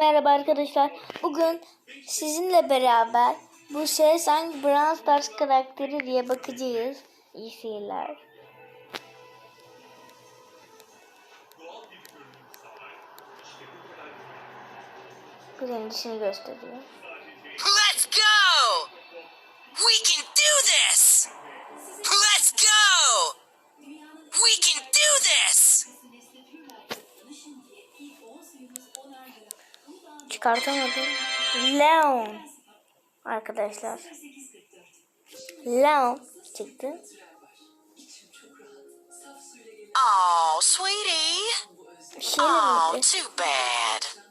Merhaba arkadaşlar. Bugün sizinle beraber bu ses hangi Brawl Stars karakteri diye bakacağız. İyi seyirler. Birincisini gösteriyor. Let's go! We can do Çıkartamadım. Leon. Arkadaşlar. Leon çıktı. Oh, sweetie. Şeli Oh, miydi? too bad.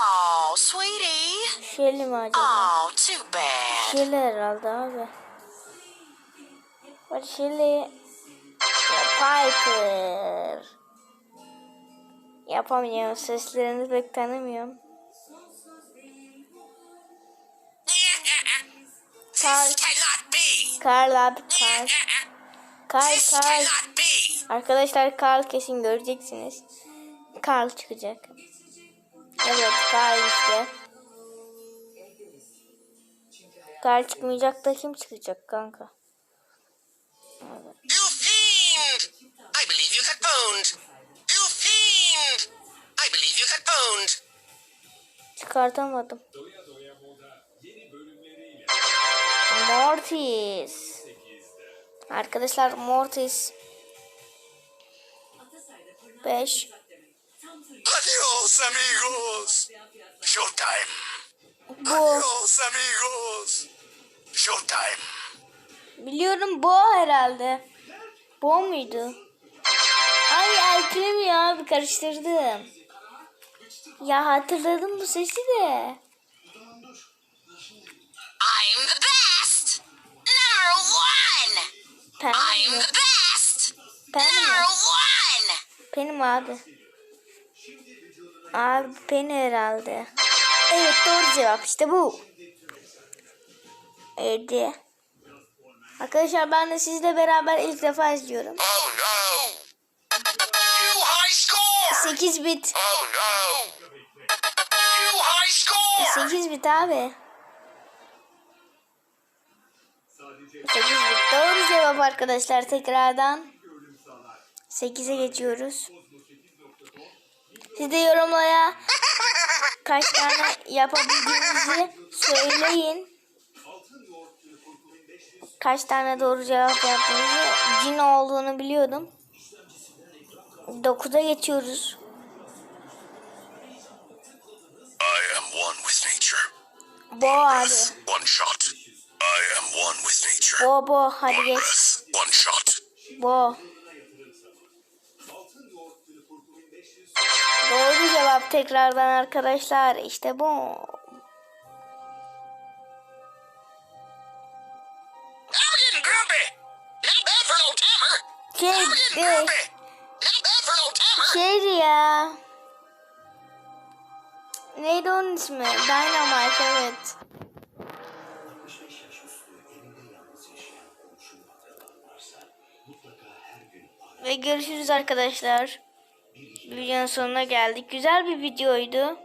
Oh, sweetie. Şeli mi acaba? Oh, too bad. Şeli herhalde abi. Var Şeli. Piper. Yapamıyorum. Seslerini pek tanımıyorum. Carl. This cannot be! Karl abi Karl. Karl This Karl. cannot be! Arkadaşlar Karl kesin göreceksiniz. Karl çıkacak. Evet Karl işte. Karl çıkmayacak da kim çıkacak kanka? Evet. You fiend! I believe you got pwned. You fiend! I believe you got pwned. Çıkartamadım. Mortis. Arkadaşlar Mortis. 5. Adios, amigos. Showtime. Bu. Adios, amigos. Showtime. Biliyorum bu herhalde. Bu muydu? Ay Erkrim ya abi karıştırdım. Ya hatırladım bu sesi de. I'm the best. Number one. Benim I'm the best. Benim Number one. Benim abi. Abi beni herhalde. Evet doğru cevap işte bu. Edi. Arkadaşlar ben de sizle beraber ilk defa izliyorum. Oh no. You high score. 8 bit. Oh no. You high score. 8 bit abi. 8 bit. Doğru cevap arkadaşlar tekrardan. 8'e geçiyoruz. Siz de yorumlara kaç tane yapabildiğinizi söyleyin. Kaç tane doğru cevap yaptığınızı. Cin olduğunu biliyordum. 9'a geçiyoruz. I am one with nature. Bo abi. One shot. Bo bo hadi geç. Breath, one shot. Bo. Doğru cevap tekrardan arkadaşlar. İşte bu. Şey, getting e, şeydi ya. Neydi onun ismi? Dynamite evet. Ve görüşürüz arkadaşlar. Videonun sonuna geldik. Güzel bir videoydu.